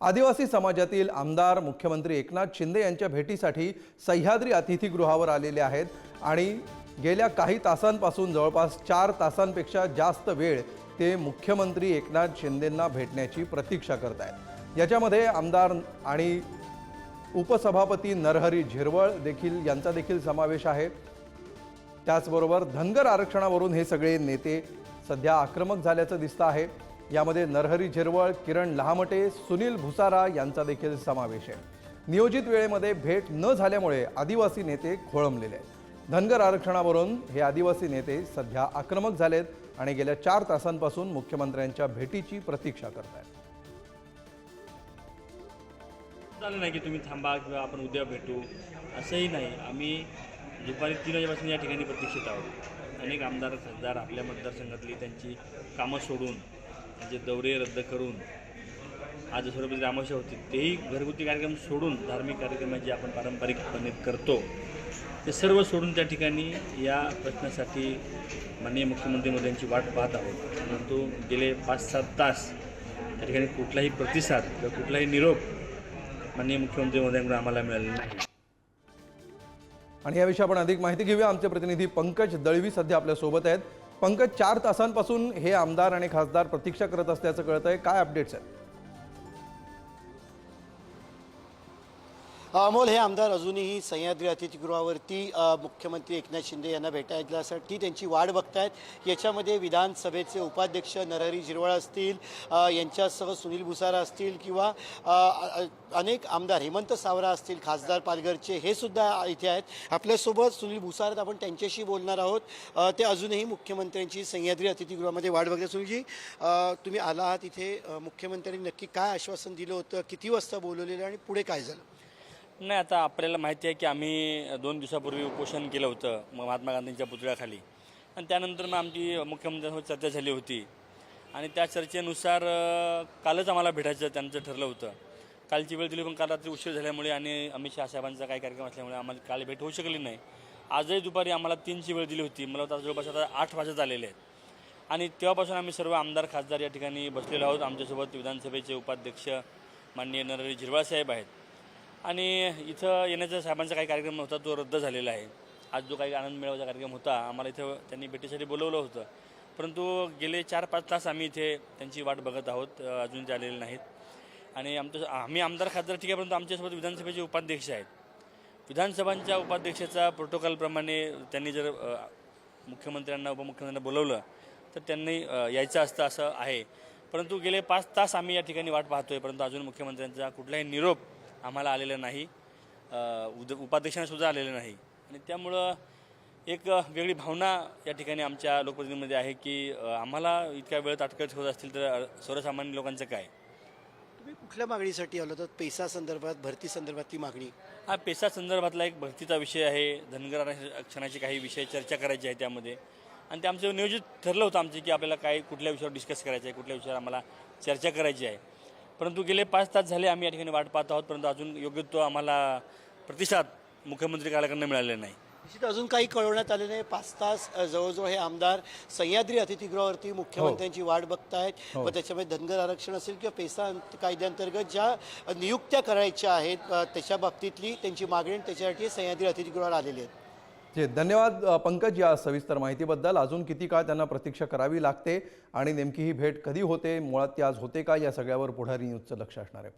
आदिवासी समाजातील आमदार मुख्यमंत्री एकनाथ शिंदे यांच्या भेटीसाठी सह्याद्री अतिथीगृहावर आलेले आहेत. आणि गेल्या काही तासांपासून जवळपास चार तासांपेक्षा जास्त वेळ ते मुख्यमंत्री एकनाथ शिंदेंना भेटण्याची प्रतीक्षा करत आहेत याच्यामध्ये आमदार आणि उपसभापती नरहरी झिरवळ देखील यांचा देखील समावेश आहे. त्याचबरोबर धनगर आरक्षणावरून हे सगळे नेते सध्या आक्रमक झाल्याचं दिसतं आहे. यामध्ये नरहरी झिरवळ किरण लहामटे सुनील भुसारा यांचा देखील समावेश आहे. नियोजित वेळेमध्ये भेट न झाल्यामुळे आदिवासी नेते खोळंबलेले आहेत. धनगर आरक्षणावरून हे आदिवासी नेते सध्या आक्रमक झालेत आणि गेल्या चार तासांपासून मुख्यमंत्र्यांच्या भेटीची प्रतीक्षा करत आहेत झालं नाही की तुम्ही थांबा किंवा आपण उद्या भेटू असंही नाही. आम्ही दुपारी तीन वाजेपासून या ठिकाणी प्रतीक्षित आहोत. अनेक आमदार खासदार आपल्या मतदारसंघातली त्यांची कामं सोडून जे दौरे रद्द करून आज सर्व अमावस्या होती तेही घरगुती कार्यक्रम सोडून धार्मिक कार्यक्रम जे आपण पारंपरिकपणे करतो ते सर्व सोडून त्या ठिकाणी या प्रश्नासाठी माननीय मुख्यमंत्री मोदींची वाट पाहत आहोत. परंतु गेले पाच सात तास त्या ठिकाणी कुठलाही प्रतिसाद किंवा कुठलाही निरोप माननीय मुख्यमंत्री महोदयांकडून आम्हाला मिळालेलं नाही. आणि याविषयी आपण अधिक माहिती घेऊया. आमचे प्रतिनिधी पंकज दळवी सध्या आपल्यासोबत आहेत. पंकज चार तासांपासून हे आमदार आणि खासदार प्रतीक्षा करत असल्याचं कळत आहे काय अपडेट्स आहेत? अमोल हे आमदार अजूनही सह्याद्री अतिथीगृहावरती मुख्यमंत्री एकनाथ शिंदे यांना भेटायलासाठी त्यांची वाट बघतायत. याच्यामध्ये विधानसभेचे उपाध्यक्ष नरहरी झिरवळ असतील यांच्यासह सुनील भुसारा असतील किंवा अनेक आमदार हेमंत सावरा असतील खासदार पालघरचे हे सुद्धा इथे आहेत. आपल्यासोबत सुनील भुसार आपण त्यांच्याशी बोलणार आहोत. ते अजूनही मुख्यमंत्र्यांची सह्याद्री अतिथीगृहामध्ये वाट बघतात. सुनीलजी तुम्ही आला आहात इथे मुख्यमंत्र्यांनी नक्की काय आश्वासन दिलं होतं? किती वाजता बोलवलेलं आणि पुढे काय झालं? नाही आता आपल्याला माहिती आहे की आम्ही दोन दिवसापूर्वी उपोषण केलं होतं महात्मा गांधींच्या पुतळ्याखाली. आणि त्यानंतर मग आमची मुख्यमंत्र्यांसोबत चर्चा झाली होती. आणि त्या चर्चेनुसार कालच आम्हाला भेटायचं त्यांचं ठरलं होतं. कालची वेळ दिली पण काल रात्री उशीर झाल्यामुळे आणि अमित शहा साहेबांचा काही कार्यक्रम असल्यामुळे आम्हाला काल भेट होऊ शकली नाही. आजही दुपारी आम्हाला तीनची वेळ दिली होती. मला आता जवळपास आता आठ वाजत आलेले आहेत. आणि तेव्हापासून आम्ही सर्व आमदार खासदार या ठिकाणी बसलेलो आहोत. आमच्यासोबत विधानसभेचे उपाध्यक्ष माननीय नरहरी झिरवाळ साहेब आहेत. आणि इथं येण्याचा साहेबांचा काही कार्यक्रम होता तो रद्द झालेला आहे. आज जो काही आनंद मेळावाचा कार्यक्रम होता आम्हाला इथं त्यांनी भेटीसाठी बोलवलं होतं. परंतु गेले चार पाच तास आम्ही इथे त्यांची वाट बघत आहोत अजून ते आलेले नाहीत. आणि आमचं आम्ही आमदार खासदार ठीक आहे परंतु आमच्यासोबत विधानसभेचे उपाध्यक्ष आहेत. विधानसभांच्या उपाध्यक्षाचा प्रोटोकॉलप्रमाणे त्यांनी जर मुख्यमंत्र्यांना उपमुख्यमंत्र्यांना बोलवलं तर त्यांनी यायचं असतं असं आहे. परंतु गेले पाच तास आम्ही या ठिकाणी वाट पाहतोय परंतु अजून मुख्यमंत्र्यांचा कुठलाही निरोप आम्हाला आलेला नाही. उद उपाध्यक्षांना सुद्धा आलेलं नाही. आणि त्यामुळं एक वेगळी भावना या ठिकाणी आमच्या लोकप्रतिनिधीमध्ये आहे की आम्हाला इतक्या वेळ ताटकळत होत असतील तर सर्वसामान्य लोकांचं काय? तुम्ही कुठल्या मागणीसाठी आलो होतात पैसा संदर्भात भरती संदर्भातली मागणी? हा पेसा संदर्भातला एक भरतीचा विषय आहे. धनगर आरक्षणाचे काही विषय चर्चा करायची आहे त्यामध्ये. आणि ते आमचं नियोजित ठरलं होतं आमचे की आपल्याला काय कुठल्या विषयावर डिस्कस करायचं आहे कुठल्या विषयावर आम्हाला चर्चा करायची आहे. परंतु गेले पाच तास झाले आम्ही या ठिकाणी वाट पाहत आहोत परंतु अजून योग्य तो आम्हाला प्रतिसाद मुख्यमंत्री कार्यालयाकडनं मिळालेला नाही. निश्चित अजून काही कळवण्यात आले नाही. पाच तास जवळजवळ हे आमदार सह्याद्री अतिथीगृहावरती मुख्यमंत्र्यांची वाट बघतायत. व त्याच्यामध्ये धनगर आरक्षण असेल किंवा पैसा कायद्याअंतर्गत ज्या नियुक्त्या करायच्या आहेत अ, त्याच्या बाबतीतली त्यांची मागणी त्याच्यासाठी सह्याद्री अतिथीगृहावर आलेली आहेत. जे धन्यवाद पंकज या सविस्तर माहितीबद्दल. अजून किती काळ त्यांना प्रतीक्षा करावी लागते आणि नेमकी ही भेट कधी होते मुळात ती आज होते का या सगळ्यावर पुढारी न्यूजचं लक्ष असणार आहे.